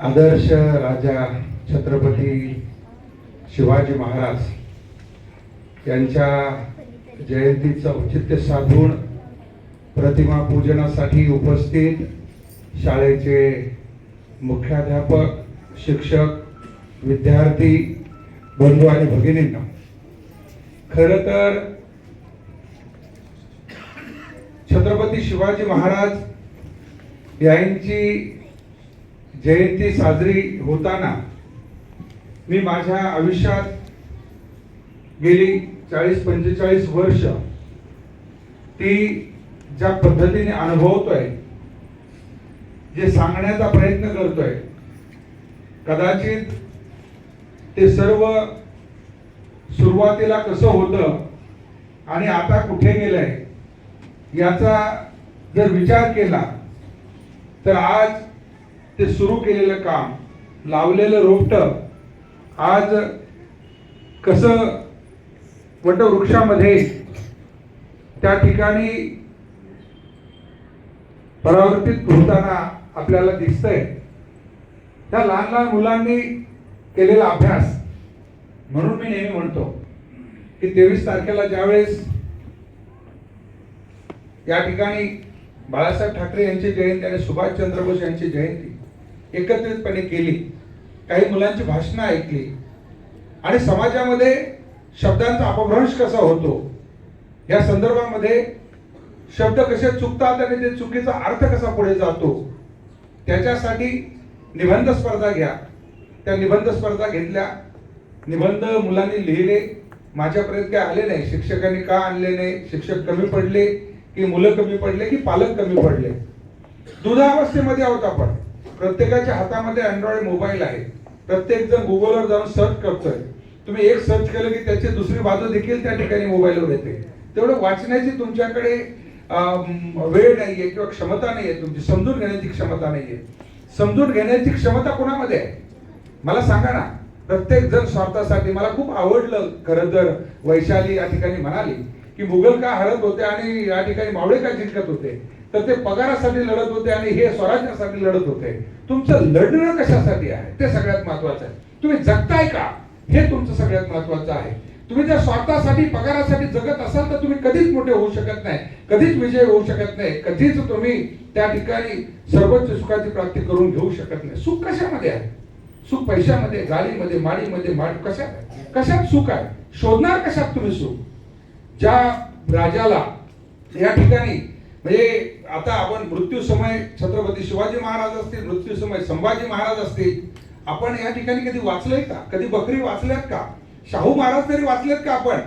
आदर्श राजा छत्रपती शिवाजी महाराज यांच्या जयंतीचं औचित्य साधून प्रतिमा पूजनासाठी उपस्थित शाळेचे मुख्याध्यापक शिक्षक विद्यार्थी बंधू आणि भगिनींना खरं तर छत्रपती शिवाजी महाराज यांची जयंती साजरी होताना मी माझ्या आयुष्यात गेली चाळीस पंचेचाळीस वर्ष ती ज्या पद्धतीने अनुभवतोय जे सांगण्याचा प्रयत्न करतोय कदाचित ते सर्व सुरुवातीला कसं होतं आणि आता कुठे गेलंय याचा जर विचार केला तर आज ते सुरू केलेलं काम लावलेलं रोपट आज कसं वटवृक्षामध्ये त्या ठिकाणी परावर्तित होताना आपल्याला दिसतंय. त्या लहान लहान मुलांनी केलेला अभ्यास. म्हणून मी नेहमी म्हणतो की तेवीस तारखेला ज्यावेळेस या ठिकाणी बाळासाहेब ठाकरे यांची जयंती आणि सुभाषचंद्र बोस यांची जयंती एकत्रितपणे केली. काही मुलांची भाषणं ऐकली. आणि समाजामध्ये शब्दांचा अपभ्रंश कसा होतो? या संदर्भामध्ये शब्द कसे चुकतात आणि ते चुकीचा अर्थ कसा पुढे जातो? त्याच्यासाठी निबंध स्पर्धा घ्या. त्या निबंध स्पर्धा घेतल्या. निबंध मुलांनी लिहिले. माझ्यापर्यंत काय आले नाही. शिक्षकांनी का आणले नाही? शिक्षक कमी पडले की मुलं कमी पडले की पालक कमी पडले? दुधावस्थेमध्ये आहोत आपण. प्रत्येकाच्या हातामध्ये अँड्रॉइड मोबाईल आहे. प्रत्येक जण गुगलवर जाऊन सर्च करतोय. तुम्ही एक सर्च केलं की त्याची दुसरी बाजू देखील त्या ठिकाणी मोबाईलवर येते. तेवढं वाचण्याची तुमच्याकडे वेळ नाहीये किंवा क्षमता नाहीये तुमची. समजून घेण्याची क्षमता नाहीये. समजून घेण्याची क्षमता कोणामध्ये आहे? मला सांगा ना. प्रत्येक जण स्वार्थासाठी मला खूप आवडलं खरं तर वैशाली या ठिकाणी म्हणाली की मुघल का हरत होते आणि या ठिकाणी मावळे का जिंकत होते? तर ते पगारासाठी लढत होते आणि हे स्वराज्यासाठी लढत होते. तुमचं लढणं कशासाठी आहे? ते सगळ्यात महत्वाचं आहे. तुम्ही जगताय का? हे तुमचं सगळ्यात महत्वाचं आहे. तुम्ही जर स्वार्थासाठी पगारासाठी जगत असाल तर तुम्ही कधीच मोठे होऊ शकत नाही. कधीच विजय होऊ शकत नाही. कधीच तुम्ही त्या ठिकाणी सर्वोच्च सुखाची प्राप्ती करून घेऊ शकत नाही. सुख कशामध्ये आहे? सुख पैशामध्ये गाडीमध्ये माडीमध्ये माड कशात कशात सुख आहे? शोधणार कशात तुम्ही सुख? ज्या राजाला या ठिकाणी म्हणजे आता आपण मृत्यू समय छत्रपती शिवाजी महाराज असतील मृत्यू समय संभाजी महाराज असतील आपण या ठिकाणी कधी वाचलंय का? कधी बकरी वाचल्यात का? शाहू महाराज तरी वाचलेत का आपण?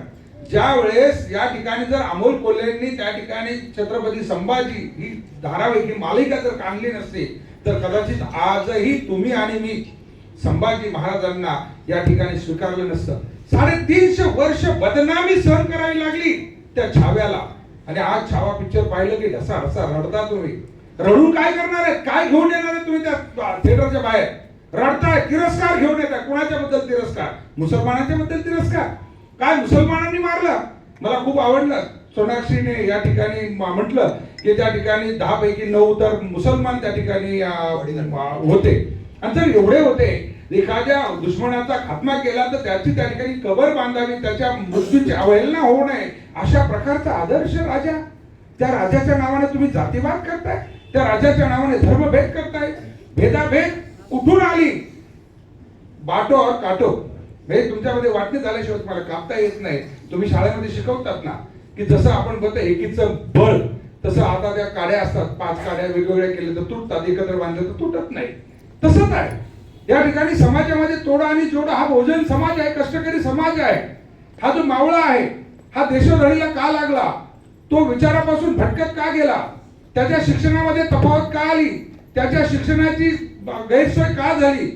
ज्या वेळेस या ठिकाणी जर अमोल कोल्हेंनी त्या ठिकाणी छत्रपती संभाजी ही धारावाहिक ही मालिका जर काढली नसती तर कदाचित आजही तुम्ही आणि मी संभाजी महाराजांना या ठिकाणी स्वीकारलं नसतं. साडेतीनशे वर्ष बदनामी सहन करावी लागली त्या छाव्याला. आणि आज छावा पिक्चर पाहिलं की ढसा ढसा रडता तुम्ही. रडून काय करणार आहे काय घेऊन येणार आहे तुम्ही त्या थिएटरच्या बाहेर? रडताय तिरस्कार घेऊन येत आहे कुणाच्या बद्दल तिरस्कार? मुसलमानांच्या बद्दल तिरस्कार? काय मुसलमानांनी मारलं? मला खूप आवडलं. सोनाक्षीने या ठिकाणी म्हटलं की त्या ठिकाणी दहा पैकी नऊ तर मुसलमान त्या ठिकाणी होते. आणि जर एवढे होते एखाद्या दुश्मनाचा खात्मा केला तर त्याची त्या ठिकाणी कबर बांधावी त्याच्या मृत्यूची अवहेलना होऊ नये अशा प्रकारचा आदर्श राजा. त्या राजाच्या नावाने तुम्ही जातीवाद करताय त्या राजाच्या नावाने धर्मभेद करताय. भेदाभेद कुठून आली? बाटो और काटो. म्हणजे तुमच्यामध्ये वाटणी झाल्याशिवाय तुम्हाला कापता येत नाही. तुम्ही शाळेमध्ये शिकवतात ना की जसं आपण बघतो एकीचं बळ तसं आता त्या काड्या असतात पाच काड्या वेगवेगळ्या केल्या तर तुटतात एकत्र बांधल्या तर तुटत नाही. तसंच आहे. या ठिकाणी समाजामध्ये तोडा आणि जोडा हा भोजन समाज आहे कष्टकरी समाज आहे. हा जो मावळा आहे हा देशोधडीला का लागला? तो विचारापासून भटकत का गेला? त्याच्या शिक्षणामध्ये तफावत का आली? त्याच्या शिक्षणाची गैरसोय का झाली?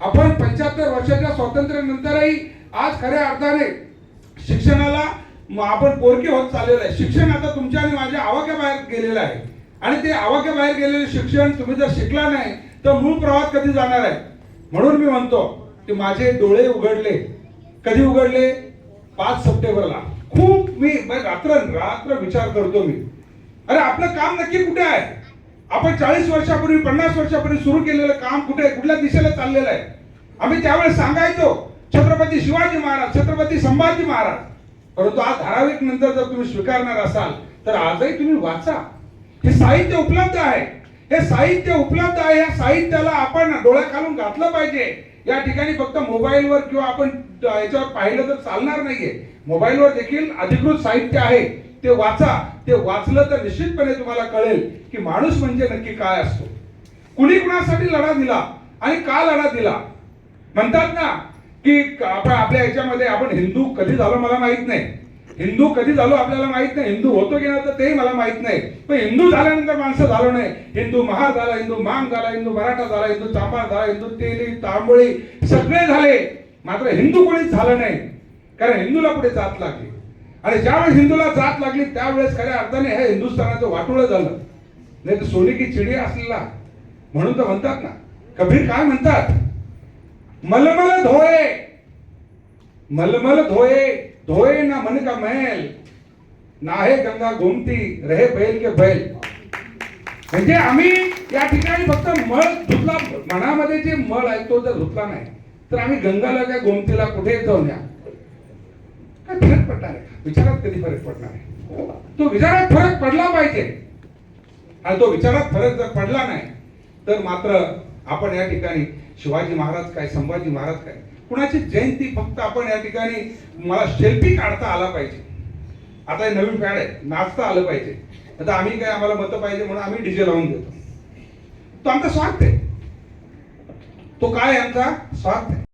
आपण पंच्याहत्तर वर्षाच्या स्वातंत्र्यानंतरही आज खऱ्या अर्थाने शिक्षणाला आपण पोरके होत चाललेलं आहे. शिक्षण आता तुमच्या आणि माझ्या आवाक्याबाहेर गेलेलं आहे. आणि ते आवाक्याबाहेर गेलेले शिक्षण तुम्ही जर शिकला नाही तर मूळ प्रवाहात कधी जाणार आहे? म्हणून मी म्हणतो की माझे डोळे उघडले. कधी उघडले? पाच सप्टेंबरला. खूप मी म्हणजे रात्र रात्र विचार करतो मी. अरे आपलं काम नक्की कुठे आहे? आपण चाळीस वर्षापूर्वी पन्नास वर्षापूर्वी सुरू केलेलं काम कुठे कुठल्या दिशेला चाललेलं आहे? आम्ही त्यावेळेस सांगायचो छत्रपती शिवाजी महाराज छत्रपती संभाजी महाराज. परंतु आज धाराविक नंतर जर तुम्ही स्वीकारणार असाल तर आजही तुम्ही वाचा. हे साहित्य उपलब्ध आहे. हे साहित्य उपलब्ध आहे. या साहित्याला आपण डोळ्याखालून घातलं पाहिजे. या ठिकाणी फक्त मोबाईलवर किंवा आपण याच्यावर पाहिलं तर चालणार नाहीये. मोबाईलवर देखील अधिकृत साहित्य आहे. ते वाचा. ते वाचलं तर निश्चितपणे तुम्हाला कळेल की माणूस म्हणजे नक्की काय असतो. कुणी कुणासाठी लढा दिला आणि का लढा दिला? म्हणतात ना की आपण आपल्या ह्याच्यामध्ये आपण हिंदू कधी झालो मला माहीत नाही. हिंदू कधी झालो आपल्याला माहीत नाही. हिंदू होतो की नाही तर तेही मला माहीत नाही. पण हिंदू झाल्यानंतर माणसं झालो नाही. हिंदू महार झाला हिंदू मांग झाला हिंदू मराठा झाला हिंदू चांभार झाला हिंदू तेली तांबोळी सगळे झाले. मात्र हिंदू कोणीच झालं नाही. कारण हिंदूला पुढे जात लागली. आणि ज्यावेळेस हिंदूला जात लागली त्यावेळेस खऱ्या अर्थाने हे हिंदुस्थानाचं वाटोळं झालं. नाही तर सोने की चिडिया असलेला. म्हणून तर म्हणतात ना कबीर काय म्हणतात? मलमल धोये. मलमल धोये. धोए ना मन का महल नाहे गंगा गोमती रहे बैल के बैल. म्हणजे आम्ही या ठिकाणी फक्त मळ धुतला मनामध्ये जे मळ आहे तो जर धुतला नाही तर आम्ही गंगाला काय गोमतीला कुठे जाऊन या? काय फरक पडणार आहे? विचारात कधी फरक पडणार आहे? तो विचारात फरक पडला पाहिजे. आणि तो विचारात फरक जर पडला नाही तर मात्र आपण या ठिकाणी शिवाजी महाराज काय संभाजी महाराज काय कुणाची जयंती फक्त आपण या ठिकाणी मला सेल्फी काढता आला पाहिजे. आता हे नवीन फॅड आहे नाचता आलं पाहिजे. आता आम्ही काय आम्हाला मतं पाहिजे म्हणून आम्ही डीजे लावून देतो. तो आमचा स्वार्थ आहे. तो काय आमचा? स्वार्थ आहे.